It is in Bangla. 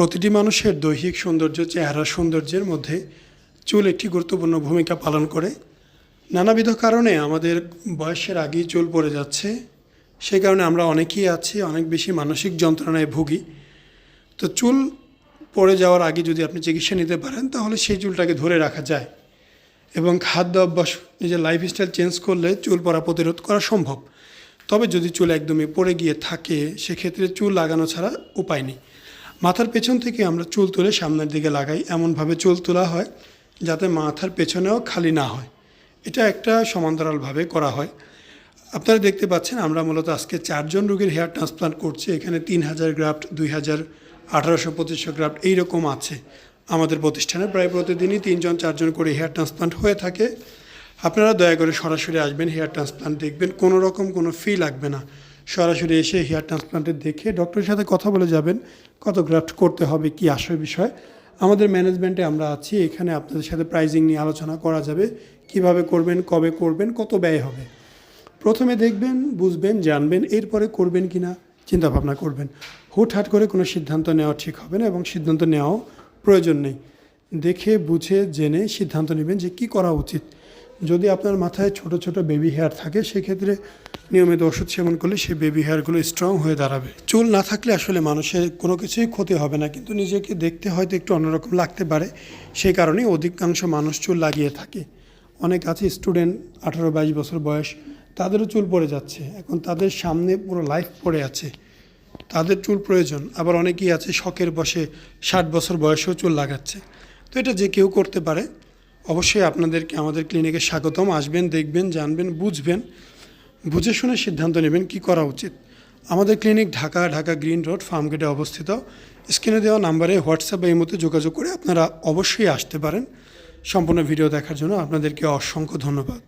প্রতিটি মানুষের দৈহিক সৌন্দর্য চেহারা সৌন্দর্যের মধ্যে চুল একটি গুরুত্বপূর্ণ ভূমিকা পালন করে। নানাবিধ কারণে আমাদের বয়সের আগেই চুল পড়ে যাচ্ছে। সে কারণে আমরা অনেকেই আছি, অনেক বেশি মানসিক যন্ত্রণায় ভুগি। তো চুল পড়ে যাওয়ার আগে যদি আপনি চিকিৎসা নিতে পারেন, তাহলে সেই চুলটাকে ধরে রাখা যায় এবং খাদ্য অভ্যাস, নিজের লাইফস্টাইল চেঞ্জ করলে চুল পড়া প্রতিরোধ করা সম্ভব। তবে যদি চুল একদমই পড়ে গিয়ে থাকে, সেক্ষেত্রে চুল লাগানো ছাড়া উপায় নেই। মাথার পেছন থেকে আমরা চুল তুলে সামনের দিকে লাগাই, এমনভাবে চুল তোলা হয় যাতে মাথার পেছনেও খালি না হয়। এটা একটা সমান্তরালভাবে করা হয়। আপনারা দেখতে পাচ্ছেন, আমরা মূলত আজকে চারজন রোগীর হেয়ার ট্রান্সপ্লান্ট করছি। এখানে তিন হাজার গ্রাফট, দুই হাজার আঠারোশো পঁচিশশো গ্রাফট, এইরকম আছে। আমাদের প্রতিষ্ঠানে প্রায় প্রতিদিনই তিনজন, চারজন করে হেয়ার ট্রান্সপ্লান্ট হয়ে থাকে। আপনারা দয়া করে সরাসরি আসবেন, হেয়ার ট্রান্সপ্লান্ট দেখবেন। কোনো রকম কোনো ফি লাগবে না। সরাসরি এসে হেয়ার ট্রান্সপ্লান্টের দেখে ডক্টরের সাথে কথা বলে যাবেন, কত গ্রাফট করতে হবে, কি আসল বিষয়। আমাদের ম্যানেজমেন্টে আমরা আছি, এখানে আপনাদের সাথে প্রাইজিং নিয়ে আলোচনা করা যাবে, কীভাবে করবেন, কবে করবেন, কত ব্যয় হবে। প্রথমে দেখবেন, বুঝবেন, জানবেন, এরপরে করবেন কি না, চিন্তাভাবনা করবেন। হুটহাট করে কোনো সিদ্ধান্ত নেওয়া ঠিক হবে না এবং সিদ্ধান্ত নেওয়াও প্রয়োজন নেই। দেখে, বুঝে, জেনে সিদ্ধান্ত নেবেন যে কি করা উচিত। যদি আপনার মাথায় ছোট ছোট বেবি হেয়ার থাকে, সেক্ষেত্রে নিয়মিত ওষুধ সেবন করলে সেই বেবি হেয়ারগুলো স্ট্রং হয়ে দাঁড়াবে। চুল না থাকলে আসলে মানুষের কোনো কিছুই ক্ষতি হবে না, কিন্তু নিজেকে দেখতে হয়তো একটু অন্যরকম লাগতে পারে। সেই কারণেই অধিকাংশ মানুষ চুল লাগিয়ে থাকে। অনেক আছে স্টুডেন্ট আঠারো বাইশ বছর বয়স, তাদেরও চুল পড়ে যাচ্ছে। এখন তাদের সামনে পুরো লাইফ পড়ে আছে। তাদের চুল প্রয়োজন। আবার অনেকেই আছে শখের বসে ষাট বছর বয়সেও চুল লাগাচ্ছে। তো এটা যে কেউ করতে পারে, অবশ্যই আপনাদেরকে আমাদের ক্লিনিকে স্বাগতম। আসবেন, দেখবেন, জানবেন, বুঝবেন। বুঝে শুনে সিদ্ধান্ত নেবেন কি করা উচিত। আমাদের clinic Dhaka Dhaka green road ফার্মগেটে অবস্থিত। স্ক্রিনে দেওয়া নাম্বারে হোয়াটসঅ্যাপ এই মতো যোগাযোগ করে আপনারা অবশ্যই আসতে পারেন। সম্পূর্ণ ভিডিও দেখার জন্য আপনাদেরকে অসংখ্য ধন্যবাদ।